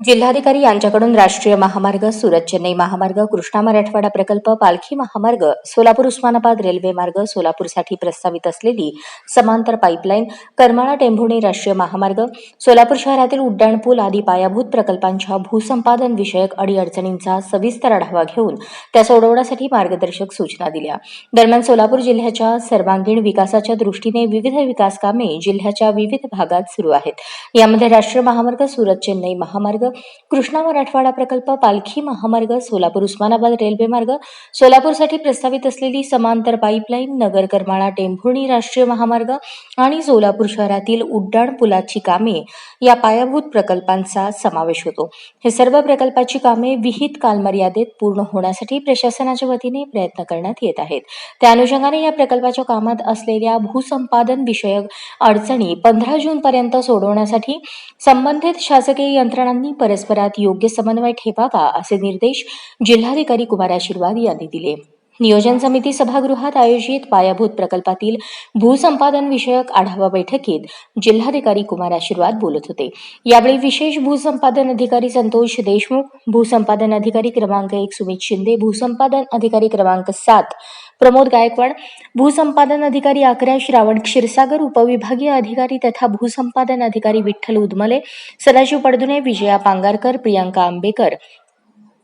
जिल्हाधिकारी यांच्याकडून राष्ट्रीय महामार्ग सुरत चेन्नई महामार्ग कृष्णा मराठवाडा प्रकल्प पालखी महामार्ग सोलापूर उस्मानाबाद रेल्वे मार्ग सोलापूरसाठी प्रस्तावित असलेली समांतर पाईपलाईन करमाळा टेंभुणी राष्ट्रीय महामार्ग सोलापूर शहरातील उड्डाणपूल आदी पायाभूत प्रकल्पांच्या भूसंपादन विषयक अडीअडचणींचा सविस्तर आढावा घेऊन त्या सोडवण्यासाठी मार्गदर्शक सूचना दिल्या. दरम्यान सोलापूर जिल्ह्याच्या सर्वांगीण विकासाच्या दृष्टीने विविध विकास कामे जिल्ह्याच्या विविध भागात सुरू आहेत. यामध्ये राष्ट्रीय महामार्ग सुरत चेन्नई महामार्ग कृष्णा मराठवाडा प्रकल्प पालखी महामार्ग सोलापूर उस्मानाबाद रेल्वे मार्ग सोलापूरसाठी प्रस्तावित असलेली समांतर पाईपलाईन नगर करमाळा टेंभुर्णी राष्ट्रीय महामार्ग आणि सोलापूर शहरातील उड्डाण पुलाची कामे या पायाभूत प्रकल्पांचा समावेश होतो. हे सर्व प्रकल्पाची कामे विहित कालमर्यादेत पूर्ण होण्यासाठी प्रशासनाच्या वतीने प्रयत्न करण्यात येत आहेत. त्या अनुषंगाने या प्रकल्पाच्या कामात असलेल्या भूसंपादन विषयक अडचणी पंधरा जून पर्यंत सोडवण्यासाठी संबंधित शासकीय यंत्रणांनी परस्परात योग्य समन्वय ठेवावा असे निर्देश जिल्हाधिकारी कुमार आशीर्वाद यांनी दिले. नियोजन समिती सभागृहात आयोजित पायाभूत प्रकल्पातील भूसंपादन विषयक आढावा बैठकीत जिल्हाधिकारी कुमार आशीर्वाद बोलत होते. यावेळी विशेष भूसंपादन अधिकारी संतोष देशमुख भूसंपादन अधिकारी क्रमांक एक सुमित शिंदे भूसंपादन अधिकारी क्रमांक सात प्रमोद गायकवाड भूसंपादन अधिकारी अकरा श्रावण क्षीरसागर उपविभागीय अधिकारी तथा भूसंपादन अधिकारी विठ्ठल उदमले सदाशिव पडदुने विजया पांगारकर प्रियांका आंबेकर.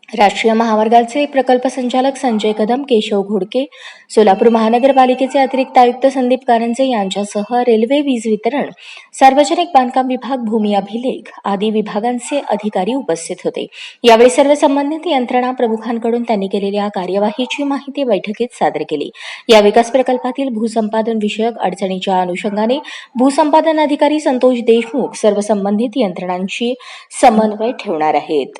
राष्ट्रीय महामार्गाचे प्रकल्प संचालक संजय कदम केशव घोडके सोलापूर महानगरपालिकेचे अतिरिक्त आयुक्त संदीप कारंजे यांच्यासह रेल्वे वीज वितरण सार्वजनिक बांधकाम विभाग भूमी अभिलेख आदी विभागांचे अधिकारी उपस्थित होते. यावेळी सर्व संबंधित यंत्रणा प्रमुखांकडून त्यांनी केलेल्या कार्यवाहीची माहिती बैठकीत सादर केली. या विकास प्रकल्पातील भूसंपादन विषयक अडचणीच्या अनुषंगाने भूसंपादन अधिकारी संतोष देशमुख सर्व संबंधित यंत्रणांशी समन्वय ठेवणार आहेत.